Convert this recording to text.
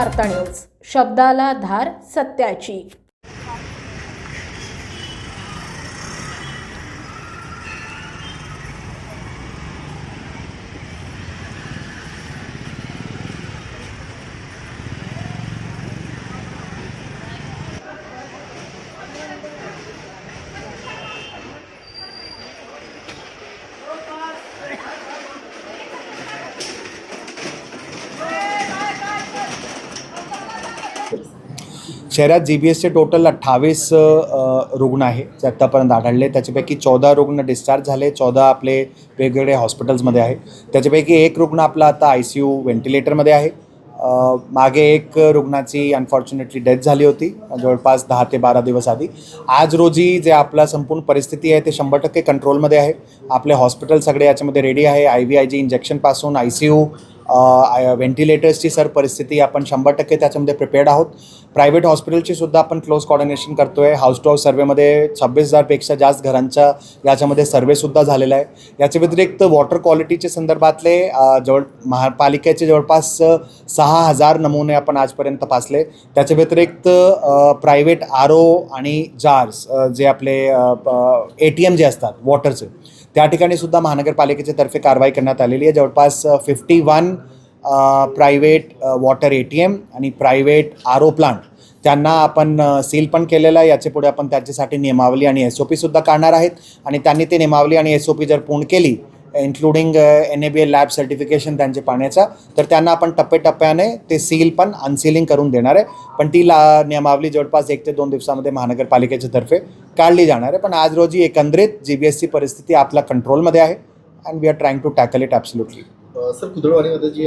वार्ता न्यूज. शब्दाला धार सत्याची. शहरात जी बी एसचे टोटल अठ्ठावीस रुग्ण आहे जे आत्तापर्यंत आढळले. त्याच्यापैकी चौदा रुग्ण डिस्चार्ज झाले चौदा आपले वेगवेगळे हॉस्पिटल्समध्ये आहे. त्याच्यापैकी एक रुग्ण आपला आता आय सी यू व्हेंटिलेटरमध्ये आहे. मागे एक रुग्णाची अनफॉर्च्युनेटली डेथ झाली होती जवळपास दहा ते बारा दिवस आधी. आज रोजी जे आपला संपूर्ण परिस्थिती आहे ते शंभर टक्के कंट्रोलमध्ये आहे. आपले हॉस्पिटल सगळे याच्यामध्ये रेडी आहे. आय व्ही आय जी इंजेक्शनपासून आय सी यू व्हेंटिलेटर्सची सर परिस्थिती आपण शंभर टक्के त्याच्यामध्ये प्रिपेअर्ड आहोत. प्रायव्हेट हॉस्पिटलची सुद्धा आपण क्लोज कॉर्डिनेशन करतो आहे हाऊस टू हाऊस सर्वेमध्ये छब्बीस हजारपेक्षा जास्त घरांच्या याच्यामध्ये सर्वेसुद्धा झालेला आहे. याच्या व्यतिरिक्त वॉटर क्वालिटीचे संदर्भातले जवळ महापालिकेचे जवळपास सहा हजार नमुने आपण आजपर्यंत तपासले त्याच्या व्यतिरिक्त प्रायव्हेट आर ओ आणि जार्स जे आपले ए टी एम जे असतात वॉटरचे त्या ठिकाणी सुद्धा महानगरपालिकेच्या तर्फे कारवाई करण्यात आलेली आहे. जवळपास fifty one private water A T M आणि प्रायव्हेट आर ओ प्लांट त्यांना आपण सील पण केलेलं आहे. याच्यापुढे आपण त्याच्यासाठी नियमावली आणि एस ओ पीसुद्धा काढणार आहेत. आणि त्यांनी ते नियमावली आणि एस ओ पी जर पूर्ण केली including N A B L lab certification त्यांचे पाण्याचा तर त्यांना आपण टप्प्याटप्प्याने ते सील पण अनसिलिंग करून देणार आहे. पण ती ला नियमावली जवळपास एक ते दोन दिवसामध्ये महानगरपालिकेच्या तर्फे काढली जाणार आहे. पण आज रोजी एकंदरीत जी बी एसची परिस्थिती आपल्या कंट्रोलमध्ये आहे. And we are trying to tackle it absolutely sir कुदळवाडीमध्ये G